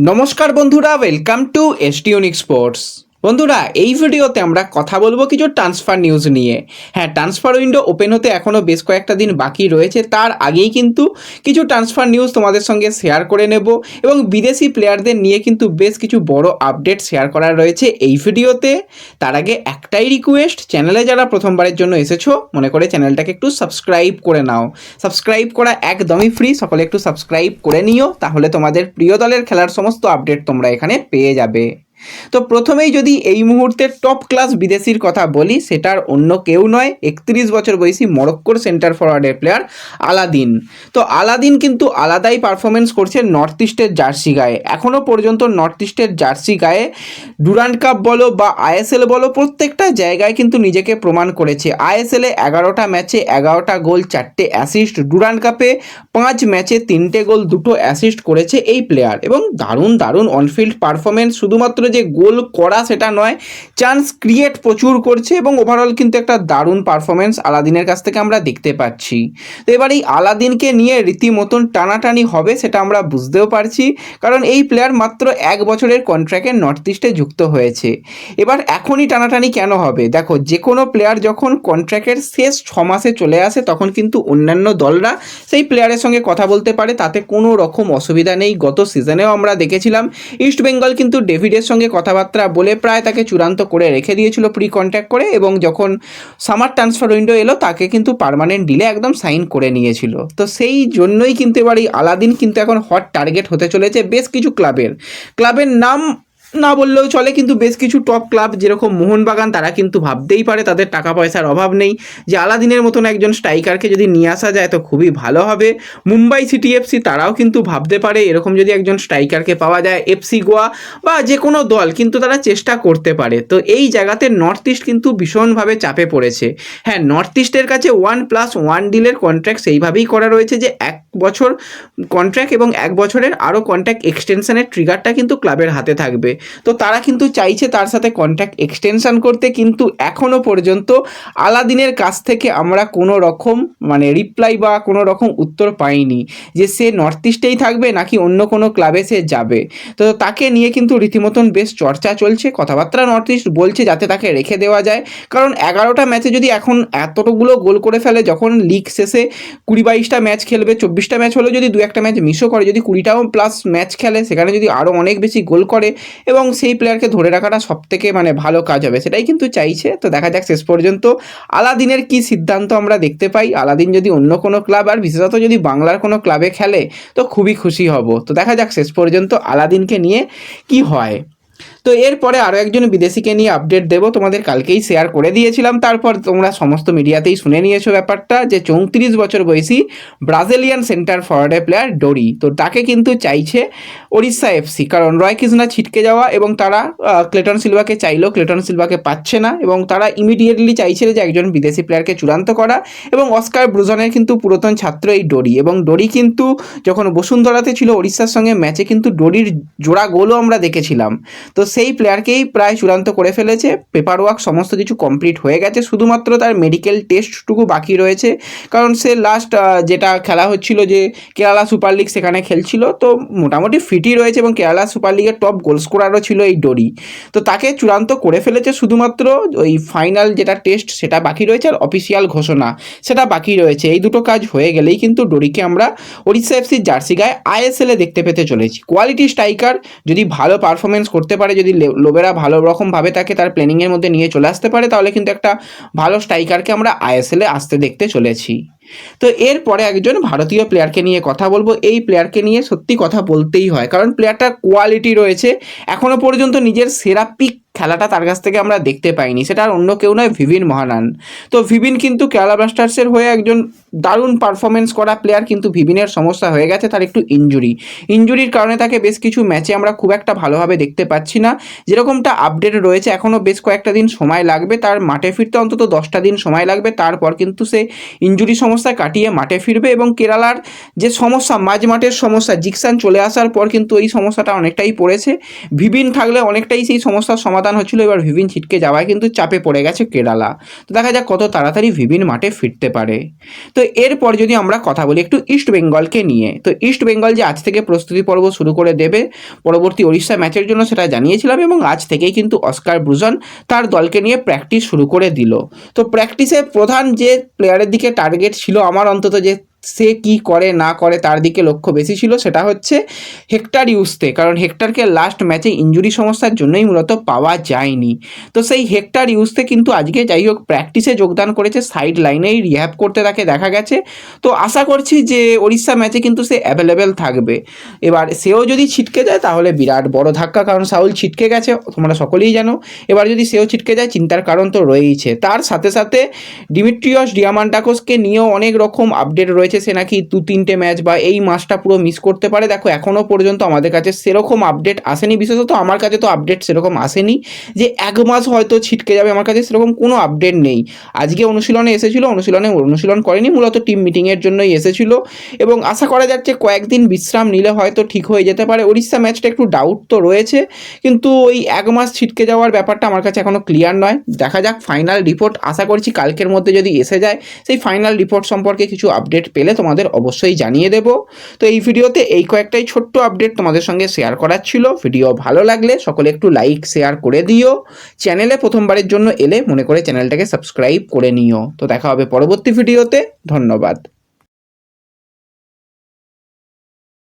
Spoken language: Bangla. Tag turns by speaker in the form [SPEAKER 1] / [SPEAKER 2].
[SPEAKER 1] নমস্কার বন্ধুরা ওয়েলকাম টু এসটিউনিক স্পোর্টস বন্ধুরা, এই ভিডিওতে আমরা কথা বলব কিছু ট্রান্সফার নিউজ নিয়ে। হ্যাঁ ট্রান্সফার উইন্ডো ওপেন হতে এখনও বেশ কয়েকটা দিন বাকি রয়েছে। তার আগেই কিন্তু কিছু ট্রান্সফার নিউজ তোমাদের সঙ্গে শেয়ার করে নেব এবং বিদেশি প্লেয়ারদের নিয়ে কিন্তু বেশ কিছু বড় আপডেট শেয়ার করা রয়েছে এই ভিডিওতে। তার আগে একটাই রিকোয়েস্ট চ্যানেলে যারা প্রথমবারের জন্য এসেছ, মনে করে চ্যানেলটাকে একটু সাবস্ক্রাইব করে নাও। সাবস্ক্রাইব করা একদমই ফ্রি সকলে একটু সাবস্ক্রাইব করে নিও, তাহলে তোমাদের প্রিয় দলের খেলার সমস্ত আপডেট তোমরা এখানে পেয়ে যাবে। তো প্রথমেই যদি এই মুহূর্তে টপ ক্লাস বিদেশির কথা বলি, সেটার অন্য কেউ নয়, একত্রিশ বছর বয়সী মরক্কোর সেন্টার ফরওয়ার্ডের প্লেয়ার আলাদিন। তো আলাদিন কিন্তু আলাদাই পারফরমেন্স করছে নর্থ ইস্টের জার্সি গায়ে। এখনও পর্যন্ত নর্থ ইস্টের জার্সি গায়ে ডুরান্ড কাপ বলো বা আইএসএল বলো, প্রত্যেকটা জায়গায় কিন্তু নিজেকে প্রমাণ করেছে। আইএসএলে এগারোটা ম্যাচে এগারোটা গোল, চারটে অ্যাসিস্ট ডুরান্ড কাপে পাঁচ ম্যাচে তিনটে গোল, দুটো অ্যাসিস্ট করেছে এই প্লেয়ার এবং দারুণ দারুণ অনফিল্ড পারফরমেন্স শুধুমাত্র যে গোল করা সেটা নয় চান্স ক্রিয়েট প্রচুর করছে এবং ওভারঅল কিন্তু একটা দারুণ পারফরমেন্স আলাদিনের কাছ থেকে আমরা দেখতে পাচ্ছি। তো এবার এই আলাদিনকে নিয়ে রীতিমতন টানাটানি হবে সেটা আমরা বুঝতেও পারছি, কারণ এই প্লেয়ার মাত্র এক বছরের কন্ট্রাক্টে নর্থ ইস্টে যুক্ত হয়েছে। এবার এখনই টানাটানি কেন হবে? দেখো, যে কোনো প্লেয়ার যখন কন্ট্রাক্টের শেষ ছ মাসে চলে আসে, তখন কিন্তু অন্যান্য দলরা সেই প্লেয়ারের সঙ্গে কথা বলতে পারে, তাতে কোনো রকম অসুবিধা নেই। গত সিজনেও আমরা দেখেছিলাম ইস্ট বেঙ্গল কিন্তু ডেভিডের সঙ্গে কথাবার্তা বলে প্রায় তাকে চূড়ান্ত করে রেখে দিয়েছিল প্রি কন্ট্যাক্ট করে এবং যখন সামার ট্রান্সফার উইন্ডো এলো, তাকে কিন্তু পারমানেন্ট ডিলে একদম সাইন করে নিয়েছিল। তো সেই জন্যই কিন্তু এবার এই আলাদিন কিন্তু এখন হট টার্গেট হতে চলেছে বেশ কিছু ক্লাবের। ক্লাবের নাম না বললেও চলে, কিন্তু বেশ কিছু টপ ক্লাব যেরকম মোহনবাগান, তারা কিন্তু ভাবতেই পারে তাদের টাকা পয়সার অভাব নেই। যে আলাদিনের মতন একজন স্ট্রাইকারকে যদি নিয়ে আসা যায়, তো খুবই ভালো হবে। মুম্বাই সিটি এফসি তারাও কিন্তু ভাবতে পারে, এরকম যদি একজন স্ট্রাইকারকে পাওয়া যায় এফসি গোয়া বা যে কোনো দল, কিন্তু তারা চেষ্টা করতে পারে। তো এই জায়গাতে নর্থ ইস্ট কিন্তু ভীষণভাবে চাপে পড়েছে। হ্যাঁ নর্থ ইস্টের কাছে ওয়ান প্লাস ওয়ান ডিলের কন্ট্রাক্ট সেইভাবেই করা রয়েছে যে, এক বছর কন্ট্রাক্ট এবং এক বছরের আরও কন্ট্রাক্ট এক্সটেনশনের ট্রিগারটা কিন্তু ক্লাবের হাতে থাকবে। তো তারা কিন্তু চাইছে তার সাথে কন্ট্রাক্ট এক্সটেনশন করতে, কিন্তু এখনও পর্যন্ত আলাদিনের কাছ থেকে আমরা কোনো রকম মানে রিপ্লাই বা কোনো রকম উত্তর পাইনি যে সে নর্থ ইস্টেই থাকবে নাকি অন্য কোনো ক্লাবে সে যাবে। তো তাকে নিয়ে কিন্তু রীতিমতন বেশ চর্চা চলছে, কথাবার্তা নর্থ ইস্ট বলছে যাতে তাকে রেখে দেওয়া যায়। কারণ এগারোটা ম্যাচে যদি এখন এতটুকুলো গোল করে ফেলে, যখন লিগ শেষে কুড়ি বাইশটা ম্যাচ খেলবে, চব্বিশটা ম্যাচ হলেও যদি দু একটা ম্যাচ মিসও করে, যদি কুড়িটাও প্লাস ম্যাচ খেলে, সেখানে যদি আরও অনেক বেশি গোল করে এবং সেই প্লেয়ারকে ধরে রাখাটা সব থেকে মানে ভালো কাজ হবে, সেটাই কিন্তু চাইছে। তো দেখা যাক শেষ পর্যন্ত আলাদিনের কি সিদ্ধান্ত আমরা দেখতে পাই। আলাদিন যদি অন্য কোনো ক্লাব আর বিশেষত যদি বাংলার কোনো ক্লাবে খেলে, তো খুবই খুশি হব। তো দেখা যাক শেষ পর্যন্ত আলাদিনকে নিয়ে কি হয়। তো এরপরে আরও একজন বিদেশিকে নিয়ে আপডেট দেবো, তোমাদের কালকেই শেয়ার করে দিয়েছিলাম। তারপর তোমরা সমস্ত মিডিয়াতেই শুনে নিয়েছো ব্যাপারটা যে চৌত্রিশ বছর বয়সী ব্রাজিলিয়ান সেন্টার ফরওয়ার্ডের প্লেয়ার ডোরি। তো তাকে কিন্তু চাইছে ওড়িশা এফসি কারণ রয় কৃষ্ণা ছিটকে যাওয়া এবং তারা ক্লেটন সিলভাকে চাইলেও ক্লেটন সিলভাকে পাচ্ছে না এবং তারা ইমিডিয়েটলি চাইছিল যে একজন বিদেশি প্লেয়ারকে চূড়ান্ত করা এবং অস্কার ব্রুজনের কিন্তু পুরাতন ছাত্র এই ডোরি। এবং ডোরি কিন্তু যখন বসুন্ধরাতে ছিল, ওড়িশার সঙ্গে ম্যাচে কিন্তু ডোরির জোড়া গোলও আমরা দেখেছিলাম। তো সেই প্লেয়ারকেই প্রায় চূড়ান্ত করে ফেলেছে। পেপার ওয়ার্ক সমস্ত কিছু কমপ্লিট হয়ে গেছে। শুধুমাত্র তার মেডিকেল টেস্টটুকু বাকি রয়েছে। কারণ সে লাস্ট যেটা খেলা হচ্ছিল যে কেরালা সুপার লিগ সেখানে খেলছিল। তো মোটামুটি ফিটই রয়েছে এবং কেরালা সুপার লিগের টপ গোল স্কোরারও ছিল এই ডোরি। তো তাকে চূড়ান্ত করে ফেলেছে শুধুমাত্র ওই ফাইনাল যেটা টেস্ট সেটা বাকি রয়েছে আর অফিসিয়াল ঘোষণা, সেটা বাকি রয়েছে। এই দুটো কাজ হয়ে গেলেই কিন্তু ডোরিকে আমরা ওড়িশা এফসির জার্সি গায়ে আইএসএলে দেখতে পেতে চলেছি। কোয়ালিটি স্ট্রাইকার যদি ভালো পারফরমেন্স করতে পারে যদি লোবেরা ভালো রকমভাবে তাকে তার প্ল্যানিংয়ের মধ্যে নিয়ে চলে আসতে পারে, তাহলে কিন্তু একটা ভালো স্ট্রাইকারকে আমরা আইএসএলে আসতে দেখতে চলেছি। তো এরপরে একজন ভারতীয় প্লেয়ারকে নিয়ে কথা বলব। এই প্লেয়ারকে নিয়ে সত্যি কথা বলতেই হয়, কারণ প্লেয়ারটার কোয়ালিটি রয়েছে। এখনও পর্যন্ত নিজের সেরা পিক খেলাটা তার কাছ থেকে আমরা দেখতে পাইনি। সেটা আর অন্য কেউ নয়, ভিভিন মহানান। তো ভিভিন কিন্তু কেরালা ব্লাস্টার্সের হয়ে একজন দারুণ পারফরমেন্স করা প্লেয়ার কিন্তু ভিভিনের সমস্যা হয়ে গেছে, তার একটু ইঞ্জুরি ইঞ্জুরির কারণে তাকে বেশ কিছু ম্যাচে আমরা খুব একটা ভালোভাবে দেখতে পাচ্ছি না। যেরকমটা আপডেট রয়েছে এখনও বেশ কয়েকটা দিন সময় লাগবে, তার মাঠে ফিরতে অন্তত দশটা দিন সময় লাগবে, তারপর কিন্তু সে ইঞ্জুরি সমস্যা কাটিয়ে মাঠে ফিরবে এবং কেরালার যে সমস্যা, মাঝ মাঠের সমস্যা, জিকসান চলে আসার পর কিন্তু এই সমস্যাটা অনেকটাই পড়েছে। ভিবিন থাকলে অনেকটাই সেই সমস্যার সমাধান হচ্ছিল এবার ভিবিন ছিটকে যাওয়ায় কিন্তু চাপে পড়ে গেছে কেরালা। তো দেখা যাক কত তাড়াতাড়ি ভিবিন মাঠে ফিরতে পারে। তো এরপর যদি আমরা কথা বলি একটু ইস্ট বেঙ্গলকে নিয়ে, তো ইস্ট বেঙ্গল যে আজ থেকে প্রস্তুতি পর্ব শুরু করে দেবে, পরবর্তী ওড়িশা ম্যাচের জন্য সেটা জানিয়েছিলাম এবং আজ থেকেই কিন্তু অস্কার ব্রুজন তার দলকে নিয়ে প্র্যাকটিস শুরু করে দিল। তো প্র্যাকটিসে প্রধান যে প্লেয়ারের দিকে টার্গেট ছিল আমার অন্তত যে সে কি করে, না করে, তার দিকে লক্ষ্য বেশি ছিল, সেটা হচ্ছে হেক্টার ইউজতে কারণ হেক্টারকে লাস্ট ম্যাচে ইঞ্জুরি সমস্যার জন্যই মূলত পাওয়া যায়নি। তো সেই হেক্টার ইউজতে কিন্তু আজকে যাই হোক প্র্যাকটিসে যোগদান করেছে সাইড লাইনেই রিহ্যাব করতে তাকে দেখা গেছে। তো আশা করছি যে ওড়িশা ম্যাচে কিন্তু সে অ্যাভেলেবেল থাকবে। এবার সেও যদি ছিটকে যায়, তাহলে বিরাট বড় ধাক্কা, কারণ সাউল ছিটকে গেছে, তোমরা সকলেই জানো। এবার যদি সেও ছিটকে যায়, চিন্তার কারণ তো রয়েইছে। তার সাথে সাথে ডিমিট্রিয়স ডিয়ামান্টাকোসকে নিয়েও অনেক রকম আপডেট রয়েছে সে নাকি দু, তিনটে ম্যাচ বা এই মাসটা পুরো মিস করতে পারে? দেখো এখনও পর্যন্ত আমাদের কাছে সেরকম আপডেট আসেনি। বিশেষত আমার কাছে তো আপডেট সেরকম আসেনি যে এক মাস হয়তো ছিটকে যাবে। আমার কাছে সেরকম কোনো আপডেট নেই। আজকে অনুশীলনে এসেছিল, অনুশীলনে অনুশীলন করেনি, মূলত টিম মিটিংয়ের জন্যই এসেছিল। এবং আশা করা যাচ্ছে কয়েকদিন বিশ্রাম নিলে হয়তো ঠিক হয়ে যেতে পারে। উড়িষ্যা ম্যাচটা একটু ডাউট তো রয়েছে, কিন্তু ওই এক মাস ছিটকে যাওয়ার ব্যাপারটা আমার কাছে এখনও ক্লিয়ার নয়। দেখা যাক ফাইনাল রিপোর্ট আশা করছি কালকের মধ্যে যদি এসে যায়, সেই ফাইনাল রিপোর্ট সম্পর্কে কিছু আপডেট পেলে তোমাদের অবশ্যই জানিয়ে দেব। তো এই ভিডিওতে এই কয়েকটাই ছোট্ট আপডেট তোমাদের সঙ্গে শেয়ার করার ছিল। ভিডিও ভালো লাগলে সকলে একটু লাইক শেয়ার করে দিও। চ্যানেলে প্রথমবারের জন্য এলে মনে করে চ্যানেলটাকে সাবস্ক্রাইব করে নিও। তো দেখা হবে পরবর্তী ভিডিওতে ধন্যবাদ।